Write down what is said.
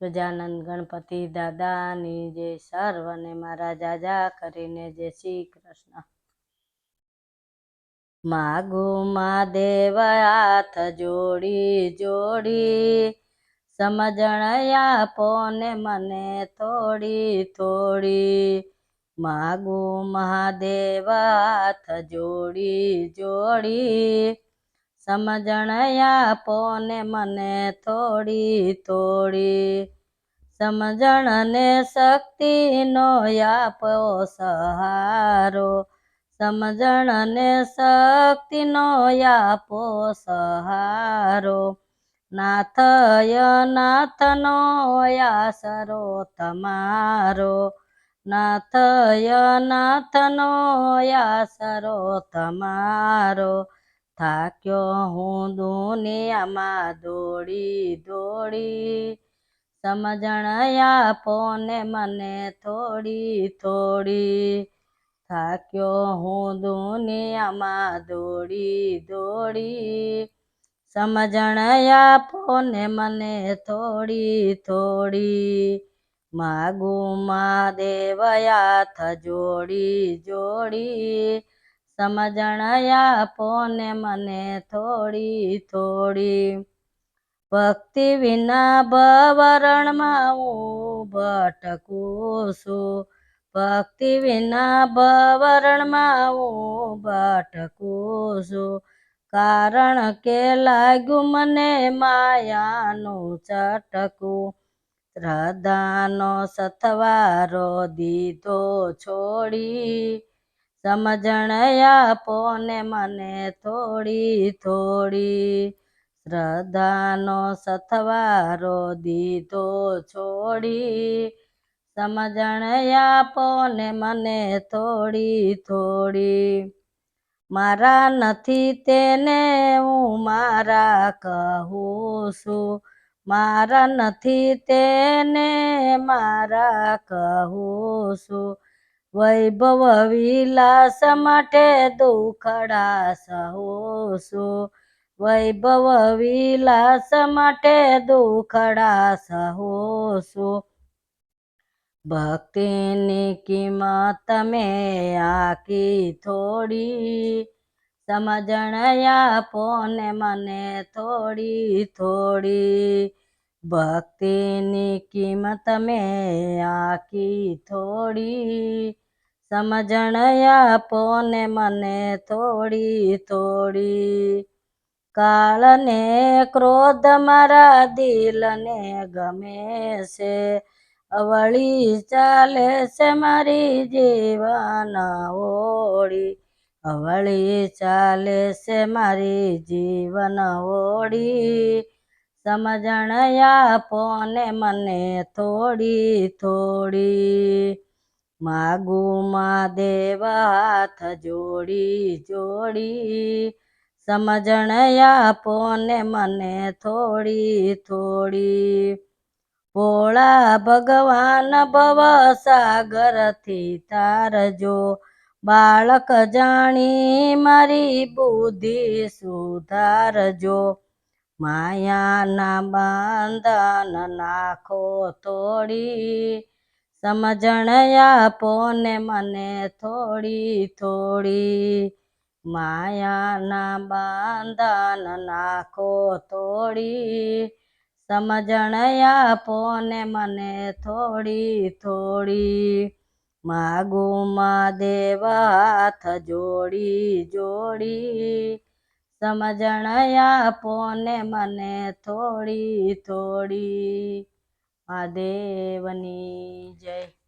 ગજાનંદ ગણપતિ દાદાની જય સર્વને મારા જાજા કરીને જય શ્રી કૃષ્ણ. માગુ મા દેવ હાથ જોડી જોડી સમજણ આપો ને મને થોડી થોડી માગુ મહાદેવ હાથ જોડી જોડી સમજણ આપો ને મને થોડી થોડી. સમજણ ને શક્તિનો આપો સહારો. સમજણ ને શક્તિનો આપો સહારો. નાથય નાથનો આસરો તમારો. નાથય નાથનો આસરો તમારો. થાક્યો હું દુનિયામાં દોડી દોડી સમજણ આપો ને મને થોડી થોડી. થાક્યો હું દુનિયામાં દોડી દોડી સમજણ આપો ને મને થોડી થોડી. માગું મા દેવ હાથ જોડી જોડી સમજણ આપો ને મને થોડી થોડી. ભક્તિ વિના ભવરણમાં હું ભટકું છું. ભક્તિ વિના ભવરણમાં હું ભટકું છું. કારણ કે લાગ્યું મને માયાનું ચટકું. શ્રદ્ધાનો સથવારો દીધો છોડી. સમજણ આપો ને મને થોડી થોડી. શ્રદ્ધાનો સથવારો દીધો છોડી. સમજણ આપો ને મને થોડી થોડી. મારા નથી તેને હું મારા કહું છું. મારા નથી તેને મારા કહું છું. વૈભવ વિલાસ માટે દુખડા સહું છું વૈભવ વિલાસ માટે દુખડા સહું છું ભક્તિની કિંમત તમે આકી થોડી, સમજણ આપો ને મને થોડી થોડી. ભક્તિની કિંમત મેં આકી થોડી. સમજણ આપો ને મને થોડી થોડી. કાળને ક્રોધ મારા દિલને ગમે છે. અવળી ચાલે છે મારી જીવન ઓળી. અવળી ચાલે છે મારી જીવન ઓળી. સમજણ આપો ને મને થોડી થોડી. માગુ મા દેવ હાથ જોડી જોડી. સમજણ આપો ને મને થોડી થોડી. ભોળા ભગવાન ભવ સાગરથી તારજો બાળક જાણી મારી બુદ્ધિ સુધારજો. માયાના બંધન નાખો તોડી સમજણ આપો ને મને થોડી થોડી. માયાના બંધન નાખો તોડી સમજણ આપો ને મને થોડી થોડી. માગુમાં દેવ હાથ જોડી જોડી. સમજણ આપો ને મને થોડી થોડી. મહાદેવની જય.